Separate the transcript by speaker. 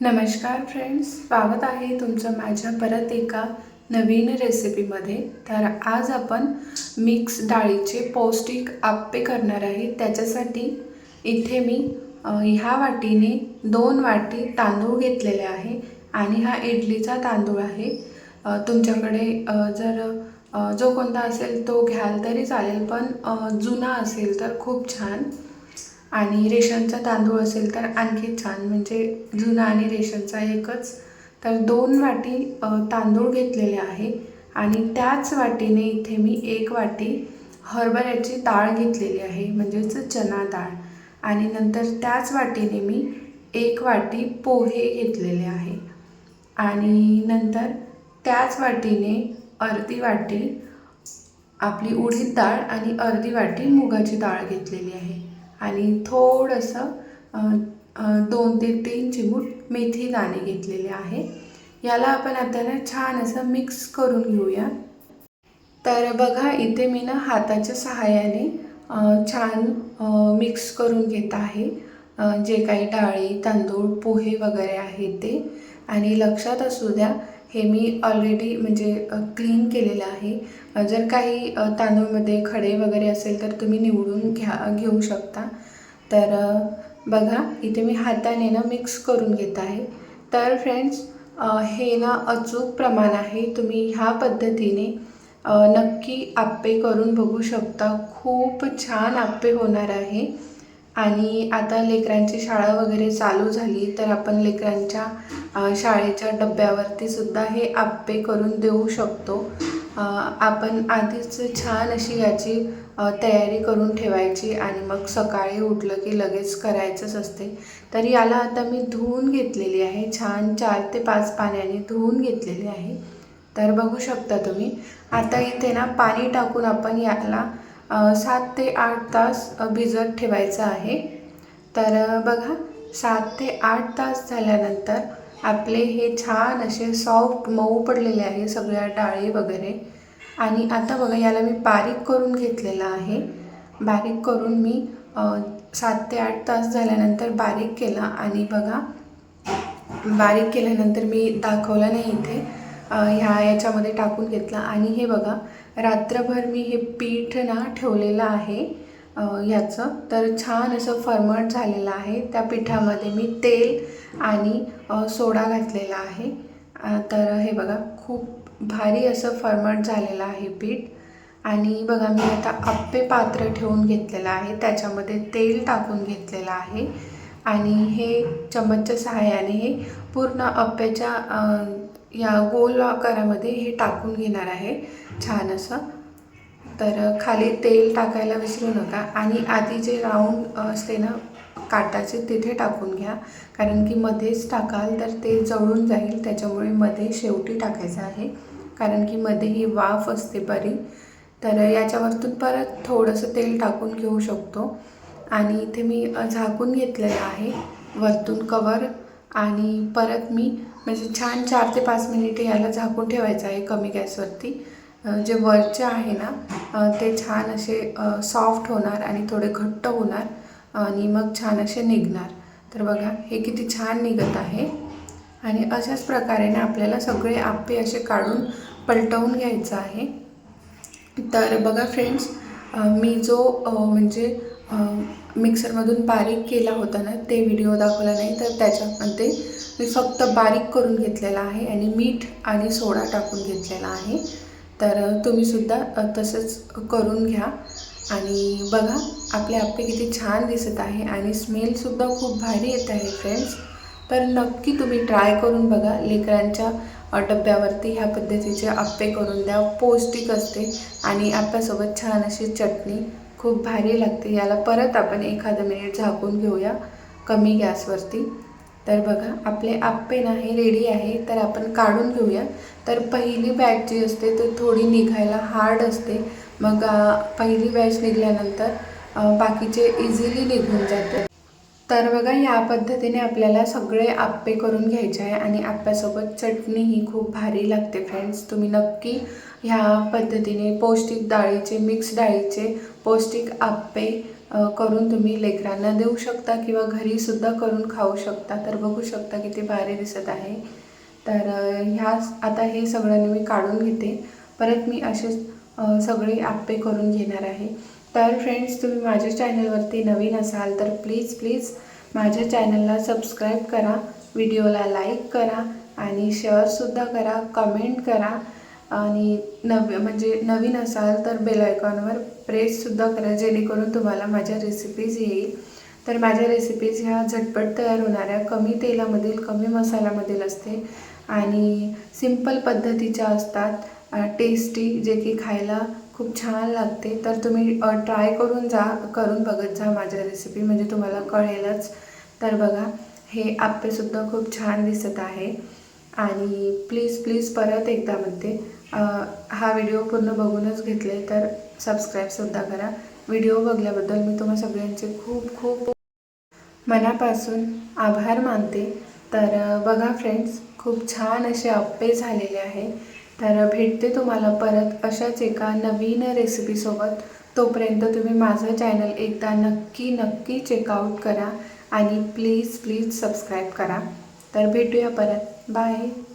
Speaker 1: नमस्कार फ्रेंड्स स्वागत आहे तुमचं माझ्या परत एका नवीन रेसिपीमध्ये तर आज आपण मिक्स डाळीचे पौष्टिक आप्पे करणार आहे. त्याच्यासाठी इथे मी ह्या वाटीने दोन वाटी तांदूळ घेतलेले आहे आणि हा इडलीचा तांदूळ आहे. तुमच्याकडे जर जो कोणता असेल तो घ्याल तरी चालेल पण जुना असेल तर खूप छान. आणि रेशनचा तांदूळ असेल तर आणखी छान. म्हणजे जुना आणि रेशनचा एकच. तर दोन वाटी तांदूळ घेतलेले आहे. आणि त्याच वाटीने इथे मी एक वाटी हरभऱ्याची डाळ घेतलेली आहे. म्हणजेच चना डाळ. आणि नंतर त्याच वाटीने मी एक वाटी पोहे घेतलेले आहे. आणि नंतर त्याच वाटीने अर्धी वाटी आपली उडीद डाळ आणि अर्धी वाटी मुगाची डाळ घेतलेली आहे. आणि थोडंसं दोन ते तीन चिमूट मेथी दाणे घेतलेले आहे. याला आपण आता ना छान असं मिक्स करून घेऊया. तर बघा इथे मी ना हाताच्या सहाय्याने छान मिक्स करून घेत आहे. जे काही डाळी तांदूळ पोहे वगैरे आहे ते. आणि लक्षात असू द्या हे मी ऑलरेडी म्हणजे क्लीन केलेलं आहे. जर काही तांदूळमध्ये खडे वगैरे असेल तर तुम्ही निवडून घ्या घेऊ शकता. तर बघा इथे मी हाताने ना मिक्स करून घेत आहे. तर फ्रेंड्स हे ना अचूक प्रमाण आहे. तुम्ही ह्या पद्धतीने नक्की आप्पे करून बघू शकता. खूप छान आप्पे होणार आहे. आणि आता लेकरांची शाळा वगैरे चालू झाली तर आपण लेकरांच्या शाळेच्या डब्यावरती सुद्धा हे आप्पे करून देऊ शकतो. आपण आधीच छान अशी याची तयारी करून ठेवायची आणि मग सकाळी उठलं की लगेच करायचंच असते. तर याला आता मी धुवून घेतलेली आहे छान चार ते पाच पाण्याने धुवून घेतलेली आहे. तर बघू शकता तुम्ही आता इथे ना पाणी टाकून आपण याला सात ते आठ तास भिजत ठेवायचं आहे. तर बघा सात ते आठ तास झाल्यानंतर आपले हे छान असे सॉफ्ट मऊ पडलेले आहे सगळ्या डाळी वगैरे. आणि आता बघा याला मी बारीक करून घेतलेलं आहे. बारीक करून मी सात ते आठ तास झाल्यानंतर बारीक केला. आणि बघा बारीक केल्यानंतर मी दाखवलं नाही इथे. ह्या याच्यामध्ये टाकून घेतला. आणि हे बघा रात्रभर मी हे पीठ ना ठेवलेलं आहे ह्याचं तर छान असं फर्मट झालेलं आहे. त्या पिठामध्ये मी तेल आणि सोडा घातलेला आहे. तर हे बघा खूप भारी असं फर्मट झालेलं आहे पीठ. आणि बघा मी आता आप्पे पात्र ठेवून घेतलेलं आहे. त्याच्यामध्ये तेल टाकून घेतलेलं आहे. आणि हे चम्मचच्या सहाय्याने हे पूर्ण अप्प्याच्या या गोल आकारामध्ये हे टाकून घेणार आहे. छान असं. तर खाली तेल टाकायला विसरू नका आणि आधी जे राऊंड असते ना काटाचे तिथे टाकून घ्या. कारण की मध्येच टाकाल तर ते जळून जाईल. त्याच्यामुळे मध्ये शेवटी टाकायचं आहे. कारण की मध्ये ही वाफ असते बरी. तर याच्यावरतून परत थोडंसं तेल टाकून घेऊ शकतो. आणि इथे मी झाकून घेतलेलं आहे. वरतून कवर आणि परत मी म्हणजे छान चार ते पाच मिनिटे याला झाकून ठेवायचं आहे कमी गॅसवरती. जे वरचे आहे ना ते छान असे सॉफ्ट होणार आणि थोडे घट्ट होणार आणि मग छान असे निघणार. तर बघा हे किती छान निघत आहे. आणि अशाच प्रकारे ना आपल्याला सगळे आप्पे असे काढून पलटवून घ्यायचं आहे. तर बघा फ्रेंड्स मी जो म्हणजे मिक्सरमधून बारीक केला होता ना ते व्हिडिओ दाखवला नाही तर त्याच्यामध्ये मी फक्त बारीक करून घेतलेला आहे आणि मीठ आणि सोडा टाकून घेतलेला आहे. तर तुम्हीसुद्धा तसंच करून घ्या. आणि बघा आपले आप्पे किती छान दिसत आहे आणि स्मेलसुद्धा खूप भारी येत आहे फ्रेंड्स तर नक्की तुम्ही ट्राय करून बघा. लेकरांच्या डब्यावरती ह्या पद्धतीचे आप्पे करून द्या. पौष्टिक असते आणि आप्यासोबत छान अशी चटणी खूप भारी लागते. याला परत आपण एखादं मिनिट झाकून घेऊया कमी गॅसवरती तर बघा आपले आप्पे ना हे रेडी आहे. तर आपण काढून घेऊया. तर पहिली बॅच जी असते ती थोडी निघायला हार्ड असते. मग पहिली बॅच निघाल्यानंतर बाकीचे इझिली निघून जाते. तर बघा या पद्धतीने आपल्याला सगळे आप्पे करून घ्यायचे आहे. आणि आप्प्यासोबत चटणी ही खूप भारी लागते फ्रेंड्स तुम्ही नक्की ह्या पद्धतीने पौष्टिक डाळीचे मिक्स डाळीचे पौष्टिक आप्पे करून तुम्ही लेकरांना देऊ शकता किंवा घरीसुद्धा करून खाऊ शकता. तर बघू शकता किती भारी दिसत आहे. तर ह्या ह्याच आता हे सगळं मी काढून घेते. परत मी असेच सगळे आप्पे करून घेणार आहे. तर फ्रेंड्स तुम्ही माझ्या चॅनलवरती नवीन असाल तर प्लीज प्लीज माझ्या चॅनलला सबस्क्राईब करा. व्हिडिओला लाईक करा आणि शेअरसुद्धा करा कमेंट करा. आणि नव म्हणजे नवीन असाल तर बेल आयकॉनवर प्रेससुद्धा करा जेणेकरून तुम्हाला माझ्या रेसिपीज येईल. तर माझ्या रेसिपीज ह्या झटपट तयार होणाऱ्या कमी तेलामधील कमी मसाल्यामधील असते. आणि सिंपल पद्धतीच्या असतात. टेस्टी जे की खायला खूप छान लागते. तर तुम्ही ट्राय करून जा करून बघत जा माझ्या रेसिपी म्हणजे तुम्हाला कळेलच. तर बघा हे आप्पेसुद्धा खूप छान दिसत आहे. आणि प्लीज प्लीज परत एकदा म्हणते हा व्हिडिओ पूर्ण बघूनच घेतले तर सबस्क्राईबसुद्धा करा. व्हिडिओ बघल्याबद्दल मी तुम्हा सगळ्यांचे खूप खूप मनापासून आभार मानते. तर बघा फ्रेंड्स खूप छान असे अप्पे झालेले आहे. तर भेटते तुम्हाला परत अशाच एका नवीन रेसिपीसोबत तोपर्यंत तुम्ही माझं चॅनल एकदा नक्की नक्की चेकआउट करा आणि प्लीज प्लीज सबस्क्राईब करा. तर भेटूया परत. Bye.